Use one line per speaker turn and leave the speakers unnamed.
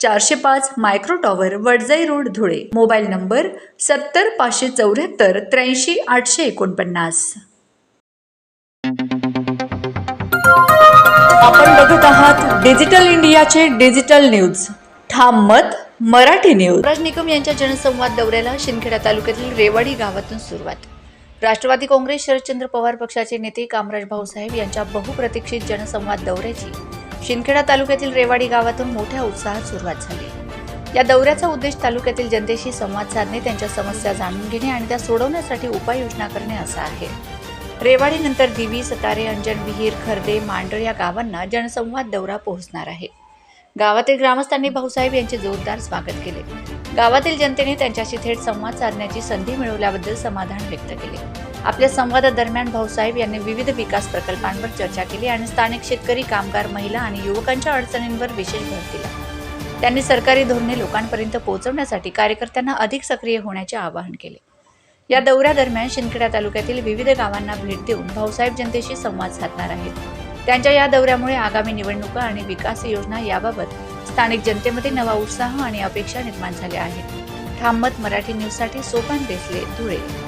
चारशे पाच micro tower Wadjai road Dhule. Mobile number सत्तर पाचशे चौऱ्याहत्तर त्र्याऐंशी आठशे एकोणपन्नास. आपण बघत आहात डिजिटल इंडियाचे डिजिटल न्यूज. ठाम मत मराठी न्यूज. राज निकम यांच्या जनसंवाद दौऱ्याला शिंदखेडा तालुक्यातील रेवाडी गावातून सुरुवात. राष्ट्रवादी काँग्रेस शरदचंद्र पवार पक्षाचे नेते कामराज भाऊसाहेब यांच्या बहुप्रतीक्षित जनसंवाद दौऱ्याची शिंदखेडा तालुक्यातील रेवाडी गावातून मोठ्या उत्साहात सुरुवात झाली. या दौऱ्याचा उद्देश तालुक्यातील जनतेशी संवाद साधणे त्यांच्या समस्या जाणून घेणे आणि त्या सोडवण्यासाठी उपाययोजना करणे असा आहे. रेवाडीनंतर दिवी सतारे अंजन विहीर खर्दे मांडळ या गावांना जनसंवाद दौरा पोहोचणार आहे. गावातील ग्रामस्थांनी भाऊसाहेब यांचे जोरदार स्वागत केले. गावातील जनतेने त्यांच्याशी थेट संवाद साधण्याची संधी मिळवल्याबद्दल समाधान व्यक्त केले. आपल्या संवादादरम्यान भाऊसाहेब यांनी विविध विकास प्रकल्पांवर चर्चा केली आणि स्थानिक शेतकरी कामगार महिला आणि युवकांच्या अडचणींवर विशेष भर दिला. त्यांनी सरकारी धोरणे लोकांपर्यंत पोहोचवण्यासाठी कार्यकर्त्यांना अधिक सक्रिय होण्याचे आवाहन केले. या दौऱ्यादरम्यान शिंदखेडा तालुक्यातील विविध गावांना भेट देऊन भाऊसाहेब जनतेशी संवाद साधणार आहेत. त्यांच्या या दौऱ्यामुळे आगामी निवडणुका आणि विकास योजना याबाबत स्थानिक जनतेमध्ये नवा उत्साह आणि अपेक्षा निर्माण झाल्या आहेत. ठाममत मराठी न्यूजसाठी सोपान देसले धुळे.